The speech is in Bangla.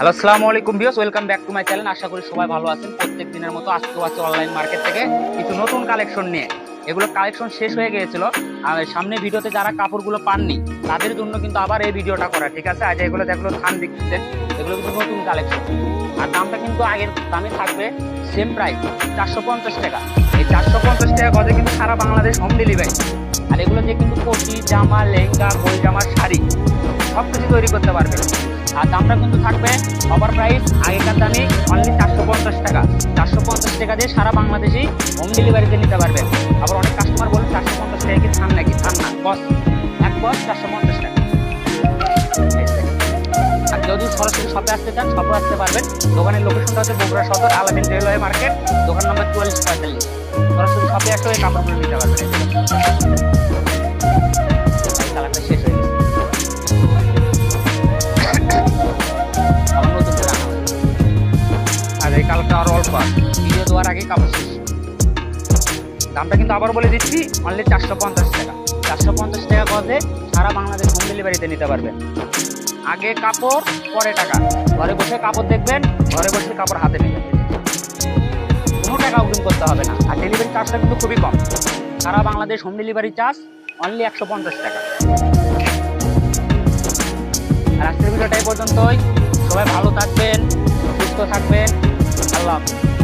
হ্যালো আসসালামু আলাইকুম viewers welcome back to my channel আশা করি সবাই ভালো আছেন। প্রত্যেক দিনের মতো আজকেও আছে অনলাইন মার্কেট থেকে। কিছু নতুন কালেকশন নিয়ে। এগুলো কালেকশন শেষ হয়ে গিয়েছিল। আর সামনে ভিডিওতে যারা কাপড়গুলো পাননি, তাদের জন্য কিন্তু আবার এই ভিডিওটা করা, ঠিক আছে? আজ এগুলো যেগুলো থান দেখতেছেন এগুলো কিন্তু নতুন কালেকশন আর দামটা কিন্তু আগের দামে থাকবে সেম প্রাইস চারশো পঞ্চাশ টাকা। এই চারশো পঞ্চাশ টাকা গজে কিন্তু সারা বাংলাদেশ হোম ডেলিভারি আর এগুলো দিয়ে কিন্তু কোটি, জামা, লেহেঙ্গা, গোল জামা শাড়ি সব কিছু তৈরি করতে পারবে। আর দামটা কিন্তু থাকবে ওভার প্রাইস আগেকার দামে অনলি চারশো পঞ্চাশ টাকা। চারশো পঞ্চাশ টাকা দিয়ে সারা বাংলাদেশেই হোম ডেলিভারিতে নিতে পারবেন আবার অনেক কাস্টমার বলে চারশো পঞ্চাশ টাকা কি থান নাকি? থান না। বস, এক বস চারশো পঞ্চাশ টাকা। আর যদি সরাসরি শপে আসতে চান শপে আসতে পারবেন। দোকানের লোকেশনটা হচ্ছে বগুড়া সদর, আলাদিন রেলওয়ে মার্কেট, দোকান নম্বর চুয়াল্লিশ পঁয়তাল্লিশ। সরাসরি শপে ওই কাপড়গুলো নিতে পারবেন। আর এই অল্প ভিডিও দেওয়ার আগে কাপড় শেষ। দামটা কিন্তু আবার বলে দিচ্ছি অনলি চারশো পঞ্চাশ টাকা। চারশো পঞ্চাশ টাকা গজে সারা বাংলাদেশ হোম ডেলিভারিতে নিতে পারবেন আগে কাপড়, পরে টাকা। ঘরে বসে কাপড় দেখবেন, ঘরে বসে কাপড় হাতে নেবেন। কোনো টাকা অগ্রিম করতে হবে না। আর ডেলিভারি চার্জটা কিন্তু খুবই কম। সারা Bangladesh home delivery charge only একশো পঞ্চাশ টাকা। আর আজকের ভিডিওটা পর্যন্তই। সবাই ভালো থাকবেন, সুস্থ থাকবেন। I love you.